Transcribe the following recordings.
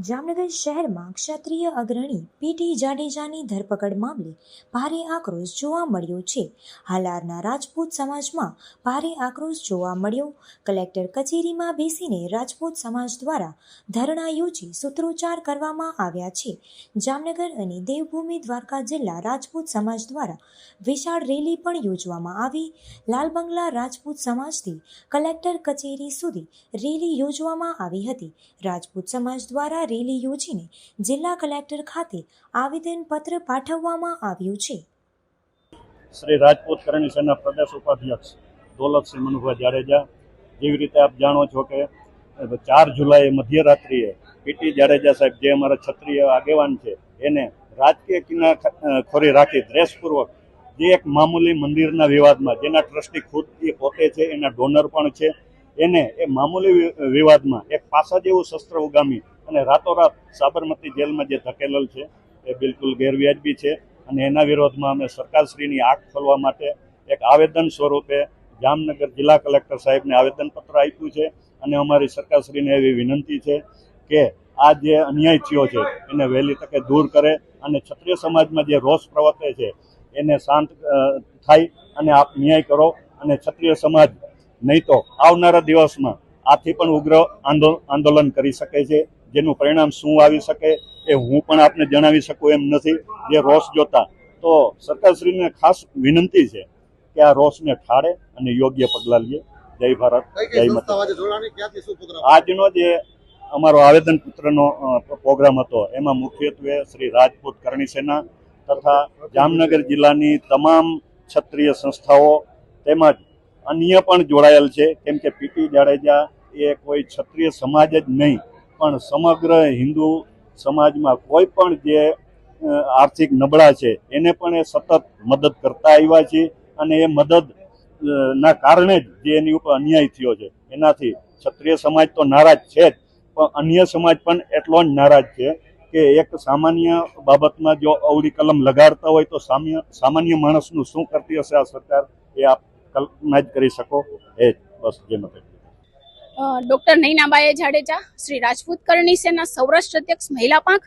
જામનગર શહેરમાં ક્ષત્રિય અગ્રણી પીટી જાડેજાની ધરપકડ મામલે ભારે આક્રોશ જોવા મળ્યો છે. હાલારના રાજપૂત સમાજમાં ભારે આક્રોશ જોવા મળ્યો. કલેક્ટર કચેરીમાં બેસીને રાજપૂત સમાજ દ્વારા ધરણા યોજી સૂત્રોચ્ચાર કરવામાં આવ્યા છે. જામનગર અને દેવભૂમિ દ્વારકા જિલ્લા રાજપૂત સમાજ દ્વારા વિશાળ રેલી પણ યોજવામાં આવી. લાલ બંગલા રાજપૂત સમાજથી કલેક્ટર કચેરી સુધી રેલી યોજવામાં આવી હતી. રાજપૂત સમાજ દ્વારા રેલી યોજીને જિલ્લા કલેક્ટર ખાતે આવેદનપત્ર પાઠવવામાં આવ્યું છે. શ્રી રાજપૂત કરણી સેના પ્રદેશ ઉપાધ્યક્ષ દોલતસિંહ મનુભાઈ જાડેજા, જેવી રીતે આપ જાણો છો કે ચાર જુલાઈ મધ્યરાત્રિએ પીટી જાડેજા સાહેબ જે અમારા ક્ષત્રિય આગેવાન છે, એને રાજકીય કિના ખોરી રાખી દ્રેસપૂર્વક જે એક મામૂલી મંદિરના વિવાદમાં, જેના ટ્રસ્ટી ખુદ એ પોતે છે, એના ડોનર પણ છે, એને એ મામૂલી વિવાદમાં એક પાસા જેવું શસ્ત્ર ઉગામી અને રાતોરાત સાબરમતી જેલમાં જે ધકેલેલ છે, એ બિલકુલ ગેરવ્યાજબી છે અને એના વિરોધમાં અમે સરકારશ્રીની આંખ ખોલવા માટે એક આવેદન સ્વરૂપે જામનગર જિલ્લા કલેક્ટર સાહેબને આવેદનપત્ર આપ્યું છે અને અમારી સરકારશ્રીને એવી વિનંતી છે કે આ જે અન્યાય થયો છે, એને વહેલી તકે દૂર કરે અને ક્ષત્રિય સમાજમાં જે રોષ પ્રવર્તે છે, એને શાંત થાય અને આપ ન્યાય કરો અને ક્ષત્રિય સમાજ નહીં તો આવનારા દિવસમાં આથી પણ ઉગ્ર આંદો- આંદોલન કરી શકે છે. જેનું પરિણામ શું આવી શકે એ હું પણ આપને જણાવી શકું એમ નથી. જે રોષ જોતા તો સરકારશ્રીને ખાસ વિનંતી છે કે આ રોષને ઠાળે અને યોગ્ય પગલાં લે. જય ભારત જય માતા આજનો જે અમારો આવેદનપત્રનો અ, પ્રોગ્રામ હતો એમાં મુખ્યત્વે શ્રી રાજપૂત કરણી સેના તથા જામનગર જિલ્લાની તમામ ક્ષત્રિય સંસ્થાઓ તેમજ અન્ય પણ જોડાયેલ છે. કેમ કે પીટી જાડેજા એ કોઈ ક્ષત્રિય સમાજ જ નહીં. પણ સમગ્ર હિન્દુ સમાજમાં કોઈ પણ જે આર્થિક નબળા છે, એને પણ એ સતત મદદ કરતા આવ્યા છે અને એ મદદ ના કારણે જ જે એની ઉપર અન્યાય થયો છે. એનાથી ક્ષત્રિય સમાજ તો નારાજ છે જ, પણ અન્ય સમાજ પણ એટલો જ નારાજ છે કે એક સામાન્ય બાબતમાં જો અવળી કલમ લગાડતા હોય તો સામ્ય, સામાન્ય માણસનું શું કરતી હશે આ સરકાર? એ આપ કલ્પના જ કરી શકો. એ જ બસ, જે મતે. ડોક્ટર નૈનાબાઈ જાડેજા, શ્રી રાજપૂત કરણી સેના સૌરાષ્ટ્ર અધ્યક્ષ મહિલા પાંખ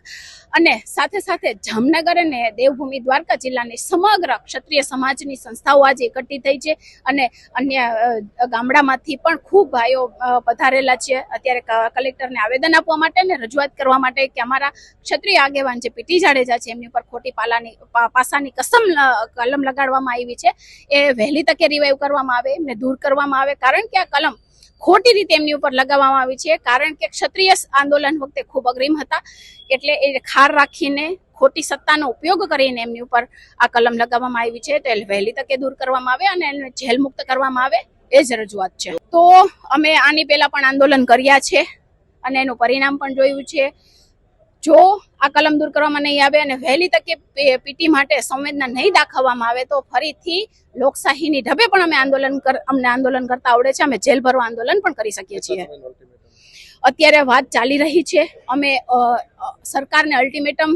અને સાથે સાથે જામનગર અને દેવભૂમિ દ્વારકા જિલ્લાની સમગ્ર ક્ષત્રિય સમાજની સંસ્થાઓ આજે એકઠી થઈ છે અને અન્ય ગામડામાંથી પણ ખૂબ ભાઈઓ પધારેલા છે. અત્યારે કલેક્ટરને આવેદન આપવા માટે અને રજૂઆત કરવા માટે કે અમારા ક્ષત્રિય આગેવાન જે પીટી જાડેજા છે, એમની ઉપર ખોટી પાલાની પાસાની કસમ કલમ લગાડવામાં આવી છે. એ વહેલી તકે રિવાઈવ કરવામાં આવે, એમને દૂર કરવામાં આવે. કારણ કે આ કલમ ખોટી રીતે એમની ઉપર લગાવવામાં આવી છે, કારણ કે ક્ષત્રિય આંદોલન વખતે ખૂબ અગ્રીમ હતા, એટલે એ ખાર રાખીને ખોટી સત્તાનો ઉપયોગ કરીને એમની ઉપર આ કલમ લગાવવામાં આવી છે, તો વહેલી તકે દૂર કરવામાં આવે અને એને જેલ મુક્ત કરવામાં આવે, એ જ રજૂઆત છે. તો અમે આની પહેલા પણ આંદોલન કર્યા છે અને એનું પરિણામ પણ જોયું છે. જો આ કલમ દૂર કરવામાં નહીં આવે અને વહેલી તકે પીટી માટે સંવેદના નહીં દાખવવામાં આવે તો ફરીથી લોકશાહીની ઢબે પણ અમે આંદોલન અમને આંદોલન કરતા આવડે છે. અમે જેલ ભરવા આંદોલન પણ કરી શકીએ છીએ. અત્યારે વાત ચાલી રહી છે. અમે સરકારને અલ્ટિમેટમ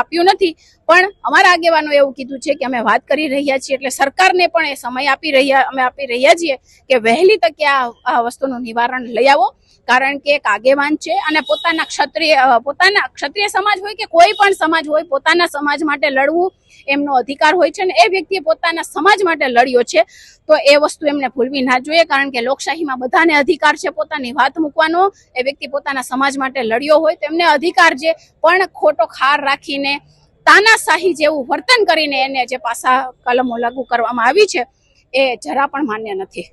આપ્યું નથી. પણ અમારા આગેવાનો એવું કીધું છે કે અમે વાત કરી રહ્યા છીએ, એટલે સરકારને પણ એ સમય આપી રહ્યા, અમે આપી રહ્યા છીએ કે વહેલી તકે આ વસ્તુનું નિવારણ લઈ આવો. કારણ કે એક આગેવાન છે અને પોતાના ક્ષત્રિય પોતાના ક્ષત્રિય સમાજ હોય કે કોઈ પણ સમાજ હોય, પોતાના સમાજ માટે લડવું એમનો અધિકાર હોય છે ને એ વ્યક્તિએ પોતાના સમાજ માટે લડ્યો છે, તો એ વસ્તુ એમને ભૂલવી ના જોઈએ. કારણ કે લોકશાહીમાં બધાને અધિકાર છે પોતાની વાત મૂકવાનો. એ વ્યક્તિ પોતાના સમાજ માટે લડ્યો હોય તો એમને અધિકાર છે પણ ખોટો ખાર રાખીને, તાનાશાહી જેવું વર્તન કરીને એને જે પાસા કલમો લાગુ કરવામાં આવી છે, એ જરા પણ માન્ય નથી.